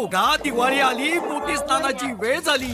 अवघा दिवाळी आली मोती स्नानाची वेळ झाली.